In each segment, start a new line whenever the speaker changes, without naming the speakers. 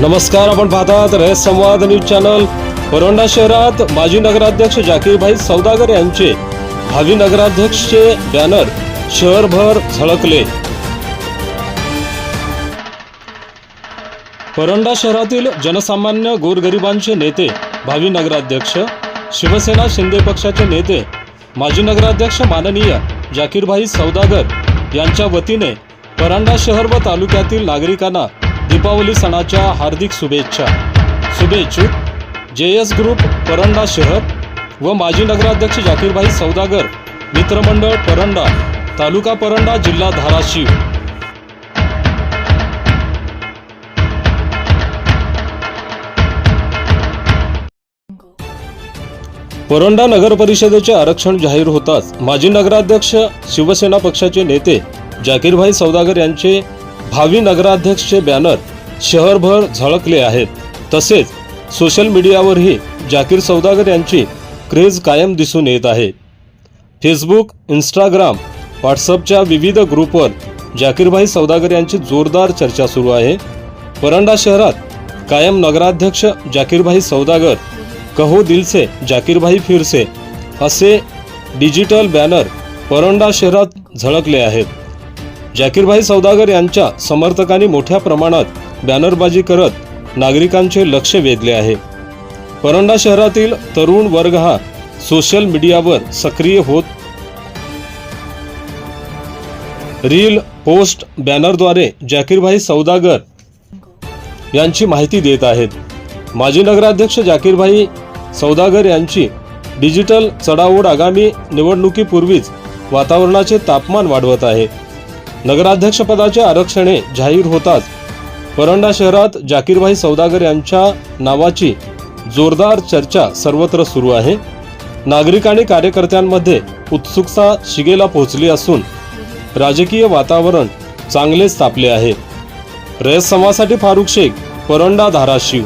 नमस्कार आपण पाहतात रयत संवाद न्यूज चॅनल. परोंडा शहरात माजी नगराध्यक्ष जाकीरभाई सौदागर यांचे भावी नगराध्यक्षचे बॅनर शहरभर झळकले. परंडा शहरातील जनसामान्य गोरगरिबांचे नेते भावी नगराध्यक्ष शिवसेना शिंदे पक्षाचे नेते माजी नगराध्यक्ष माननीय जाकीरभाई सौदागर यांच्या वतीने परांडा शहर व तालुक्यातील नागरिकांना दीपावली सणाच्या हार्दिक शुभेच्छा. शुभेच्छुक जे एस ग्रुप परंडा शहर व माजी नगराध्यक्ष जाकीरभाई सौदागर मित्रमंडळ परंडा तालुका परंडा जिल्हा धाराशिव. परंडा नगर परिषदेचे आरक्षण जाहीर होताच माजी नगराध्यक्ष शिवसेना पक्षाचे नेते जाकीरभाई सौदागर यांचे भावी नगराध्यक्षचे बॅनर शहरभर झळकले आहेत. तसेच सोशल मीडियावरही जाकीर सौदागर यांची क्रेज कायम दिसून येत आहे. फेसबुक इंस्टाग्राम व्हॉट्सअपच्या विविध ग्रुपवर जाकीरभाई सौदागर यांची जोरदार चर्चा सुरू आहे. परंडा शहरात कायम नगराध्यक्ष जाकीरभाई सौदागर कहो दिलसे जाकीरभाई फिरसे असे डिजिटल बॅनर परंडा शहरात झळकले आहेत. जाकीरभाई सौदागर यांच्या समर्थकांनी मोठ्या प्रमाणात बॅनरबाजी करत नागरिकांचे लक्ष वेधले आहे. परंडा शहरातील तरुण वर्ग हा सोशल मीडियावर सक्रिय होत रील पोस्ट बॅनरद्वारे जाकीरभाई सौदागर यांची माहिती देत आहेत. माजी नगराध्यक्ष जाकीरभाई सौदागर यांची डिजिटल चढाओढ आगामी निवडणुकीपूर्वीच वातावरणाचे तापमान वाढवत आहे. नगराध्यक्षपदाचे आरक्षणे जाहीर होताच परंडा शहरात जाकीरभाई सौदागर यांच्या नावाची जोरदार चर्चा सर्वत्र सुरू आहे. नागरिक आणि कार्यकर्त्यांमध्ये उत्सुकता शिगेला पोहोचली असून राजकीय वातावरण चांगलेच तापले आहे. रयत समासाठी फारुख शेख परंडा धाराशिव.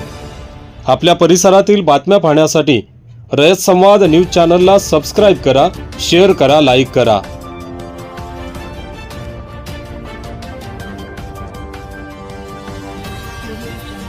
आपल्या परिसरातील बातम्या पाहण्यासाठी रयत संवाद न्यूज चॅनलला सबस्क्राईब करा शेअर करा लाईक करा. Revolution.